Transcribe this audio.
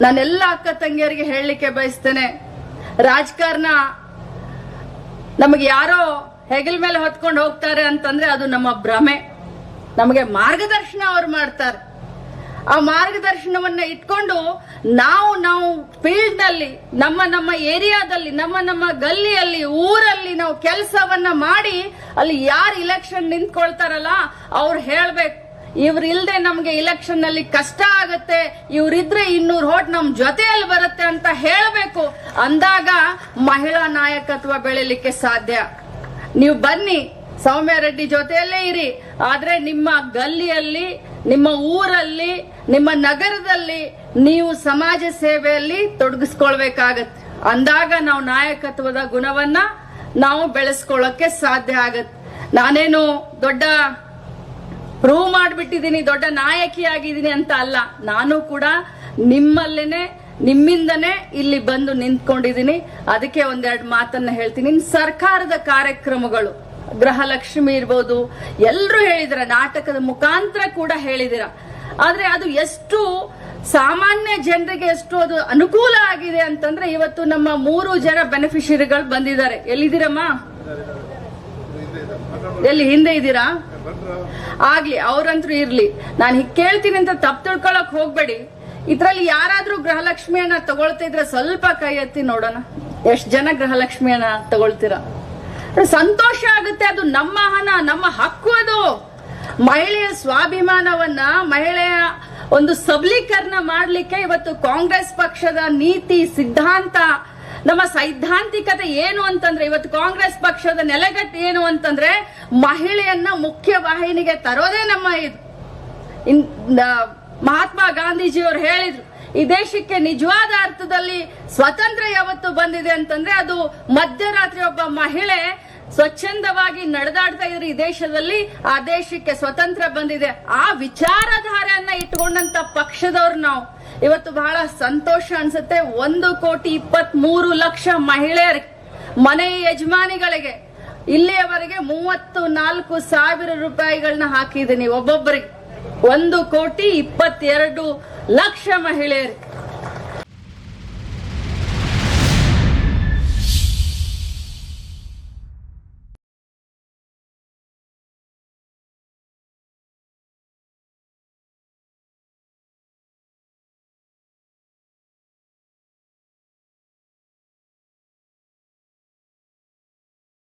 ನಾನೆಲ್ಲ ಅಕ್ಕ ತಂಗಿಯರಿಗೆ ಹೇಳಲಿಕ್ಕೆ ಬಯಸ್ತೇನೆ. ರಾಜಕಾರಣ ನಮಗೆ ಯಾರೋ ಹೆಗಲ್ ಮೇಲೆ ಹೊತ್ಕೊಂಡು ಹೋಗ್ತಾರೆ ಅಂತಂದ್ರೆ ಅದು ನಮ್ಮ ಭ್ರಮೆ. ನಮಗೆ ಮಾರ್ಗದರ್ಶನ ಅವ್ರು ಮಾಡ್ತಾರೆ. ಆ ಮಾರ್ಗದರ್ಶನವನ್ನ ಇಟ್ಕೊಂಡು ನಾವು ನಾವು ಫೀಲ್ಡ್ನಲ್ಲಿ ನಮ್ಮ ನಮ್ಮ ಏರಿಯಾದಲ್ಲಿ, ನಮ್ಮ ನಮ್ಮ ಗಲ್ಲಿಯಲ್ಲಿ, ಊರಲ್ಲಿ ನಾವು ಕೆಲಸವನ್ನ ಮಾಡಿ ಅಲ್ಲಿ ಯಾರು ಇಲೆಕ್ಷನ್ ನಿಂತ್ಕೊಳ್ತಾರಲ್ಲ, ಅವ್ರು ಹೇಳ್ಬೇಕು. ಇವ್ರು ಇಲ್ದೆ ನಮ್ಗೆ ಇಲೆಕ್ಷನ್ನಲ್ಲಿ ಕಷ್ಟ ಆಗತ್ತೆ, ಇವ್ರಿದ್ರೆ ಇನ್ನೂರು ಹೋಟ್ ನಮ್ ಜೊತೆಯಲ್ಲಿ ಬರುತ್ತೆ ಅಂತ ಹೇಳಬೇಕು. ಅಂದಾಗ ಮಹಿಳಾ ನಾಯಕತ್ವ ಬೆಳಿಲಿಕ್ಕೆ ಸಾಧ್ಯ. ನೀವು ಬನ್ನಿ, ಸೌಮ್ಯ ರೆಡ್ಡಿ ಜೊತೆಯಲ್ಲೇ ಇರಿ. ಆದ್ರೆ ನಿಮ್ಮ ಗಲ್ಲಿಯಲ್ಲಿ, ನಿಮ್ಮ ಊರಲ್ಲಿ, ನಿಮ್ಮ ನಗರದಲ್ಲಿ ನೀವು ಸಮಾಜ ಸೇವೆಯಲ್ಲಿ ತೊಡಗಿಸ್ಕೊಳ್ಬೇಕಾಗತ್ತೆ. ಅಂದಾಗ ನಾವು ನಾಯಕತ್ವದ ಗುಣವನ್ನ ನಾವು ಬೆಳೆಸ್ಕೊಳ್ಳಕ್ಕೆ ಸಾಧ್ಯ ಆಗತ್ತೆ. ನಾನೇನು ದೊಡ್ಡ ಪ್ರೂವ್ ಮಾಡಿಬಿಟ್ಟಿದ್ದೀನಿ, ದೊಡ್ಡ ನಾಯಕಿ ಆಗಿದ್ದೀನಿ ಅಂತ ಅಲ್ಲ. ನಾನು ಕೂಡ ನಿಮ್ಮಲ್ಲೇನೆ, ನಿಮ್ಮಿಂದನೇ ಇಲ್ಲಿ ಬಂದು ನಿಂತ್ಕೊಂಡಿದ್ದೀನಿ. ಅದಕ್ಕೆ ಒಂದೆರಡು ಮಾತನ್ನ ಹೇಳ್ತೀನಿ. ಸರ್ಕಾರದ ಕಾರ್ಯಕ್ರಮಗಳು, ಗೃಹಲಕ್ಷ್ಮಿ ಇರ್ಬೋದು ಎಲ್ಲರೂ ಹೇಳಿದಿರ, ನಾಟಕದ ಮುಖಾಂತರ ಕೂಡ ಹೇಳಿದಿರ. ಆದ್ರೆ ಅದು ಎಷ್ಟು ಸಾಮಾನ್ಯ ಜನರಿಗೆ ಎಷ್ಟು ಅದು ಅನುಕೂಲ ಆಗಿದೆ ಅಂತಂದ್ರೆ ಇವತ್ತು ನಮ್ಮ ಮೂರು ಜನ ಬೆನಿಫಿಷರಿಗಳು ಬಂದಿದ್ದಾರೆ. ಎಲ್ಲಿದ್ದೀರಮ್ಮ? ಎಲ್ಲಿ ಹಿಂದೆ ಇದ್ದೀರಾ? ಆಗ್ಲಿ ಅವ್ರಂತೂ ಇರ್ಲಿ. ನಾನು ಹಿಕ್ ಕೇಳ್ತೀನಿ ಅಂತ ತಪ್ಪು ತಿಳ್ಕೊಳಕ್ ಹೋಗ್ಬೇಡಿ. ಇದ್ರಲ್ಲಿ ಯಾರಾದ್ರೂ ಗೃಹಲಕ್ಷ್ಮಿಯನ್ನ ತಗೊಳ್ತಾ ಇದ್ರೆ ಸ್ವಲ್ಪ ಕೈ ಎತ್ತಿ ನೋಡೋಣ. ಎಷ್ಟ್ ಜನ ಗೃಹಲಕ್ಷ್ಮಿಯನ್ನ ತಗೊಳ್ತೀರಾ? ಸಂತೋಷ ಆಗುತ್ತೆ ಅದು. ನಮ್ಮ ಹಣ, ನಮ್ಮ ಹಕ್ಕು ಅದು. ಮಹಿಳೆಯ ಸ್ವಾಭಿಮಾನವನ್ನ, ಮಹಿಳೆಯ ಒಂದು ಸಬಲೀಕರಣ ಮಾಡ್ಲಿಕ್ಕೆ ಇವತ್ತು ಕಾಂಗ್ರೆಸ್ ಪಕ್ಷದ ನೀತಿ, ಸಿದ್ಧಾಂತ ನಮ್ಮ ಸೈದ್ಧಾಂತಿಕತೆ ಏನು ಅಂತಂದ್ರೆ, ಇವತ್ತು ಕಾಂಗ್ರೆಸ್ ಪಕ್ಷದ ನೆಲೆಗಟ್ಟು ಏನು ಅಂತಂದ್ರೆ, ಮಹಿಳೆಯನ್ನ ಮುಖ್ಯ ವಾಹಿನಿಗೆ ತರೋದೇ ನಮ್ಮ ಇದು. ಮಹಾತ್ಮ ಗಾಂಧೀಜಿಯವರು ಹೇಳಿದ್ರು, ಈ ದೇಶಕ್ಕೆ ನಿಜವಾದ ಅರ್ಥದಲ್ಲಿ ಸ್ವತಂತ್ರ ಯಾವತ್ತು ಬಂದಿದೆ ಅಂತಂದ್ರೆ, ಅದು ಮಧ್ಯರಾತ್ರಿ ಒಬ್ಬ ಮಹಿಳೆ ಸ್ವಚ್ಛಂದವಾಗಿ ನಡೆದಾಡ್ತಾ ಇದ್ರೆ ಈ ದೇಶದಲ್ಲಿ, ಆ ದೇಶಕ್ಕೆ ಸ್ವತಂತ್ರ ಬಂದಿದೆ. ಆ ವಿಚಾರಧಾರೆಯನ್ನ ಇಟ್ಕೊಂಡಂತ ಪಕ್ಷದವ್ರು ನಾವು. ಇವತ್ತು ಬಹಳ ಸಂತೋಷ ಅನ್ಸುತ್ತೆ. ಒಂದು ಕೋಟಿ ಇಪ್ಪತ್ತ್ ಮೂರು ಲಕ್ಷ ಮಹಿಳೆಯರಿಗೆ, ಮನೆ ಯಜಮಾನಿಗಳಿಗೆ ಇಲ್ಲಿಯವರೆಗೆ ಮೂವತ್ತು ನಾಲ್ಕು ಸಾವಿರ ರೂಪಾಯಿಗಳನ್ನ ಹಾಕಿದ್ದೀನಿ ಒಬ್ಬೊಬ್ಬರಿಗೆ. ಒಂದು ಕೋಟಿ ಇಪ್ಪತ್ತೆರಡು ಲಕ್ಷ ಮಹಿಳೆಯರು